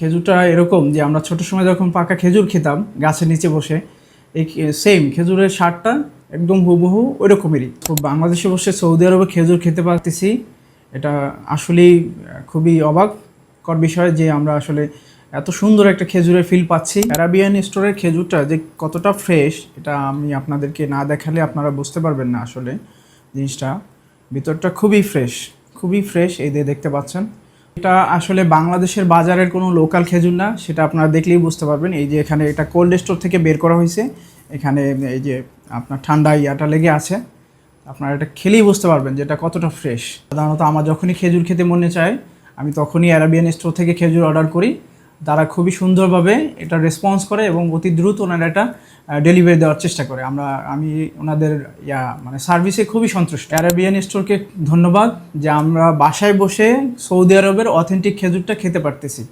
খেজুরটা এরকম যে আমরা ছোট সময় যখন পাকা খেজুর খেতাম, গাছের নিচে বসে, এই সেম খেজুরের সারটা একদম হুবহু ওই রকমেরই তো বাংলাদেশে বসে সৌদি আরবে খেজুর খেতে পারতেছি, এটা আসলেই খুবই অবাককর বিষয় যে আমরা আসলে এত সুন্দর একটা খেজুরের ফিল পাচ্ছি। অ্যারাবিয়ান স্টোরের খেজুরটা যে কতটা ফ্রেশ এটা আমি আপনাদেরকে না দেখালে আপনারা বুঝতে পারবেন না আসলে জিনিসটা। ভিতরটা খুবই ফ্রেশ খুবই ফ্রেশ এই দিয়ে দেখতে পাচ্ছেন। এটা আসলে বাংলাদেশের বাজারের কোনো লোকাল খেজুর না, সেটা আপনারা দেখলেই বুঝতে পারবেন। এই যে এখানে এটা কোল্ড স্টোর থেকে বের করা হয়েছে। এখানে এই যে আপনার ঠান্ডা ইয়াটা লেগে আছে। আপনারা এটা খেলেই বুঝতে পারবেন যে এটা কতটা ফ্রেশ সাধারণত আমার যখনই খেজুর খেতে মনে চায়, আমি তখনই অ্যারাবিয়ান স্টোর থেকে খেজুর অর্ডার করি। তারা খুবই সুন্দরভাবে এটা রেসপন্স করে এবং অতি দ্রুত ওনারা এটা ডেলিভারি দেওয়ার চেষ্টা করে। আমরা, আমি ওনাদের, ইয়া মানে সার্ভিসে খুবই সন্তুষ্ট। অ্যারাবিয়ান স্টোরকে ধন্যবাদ যে আমরা বাসায় বসে সৌদি আরবের অথেন্টিক খেজুরটা খেতে পারতেছি।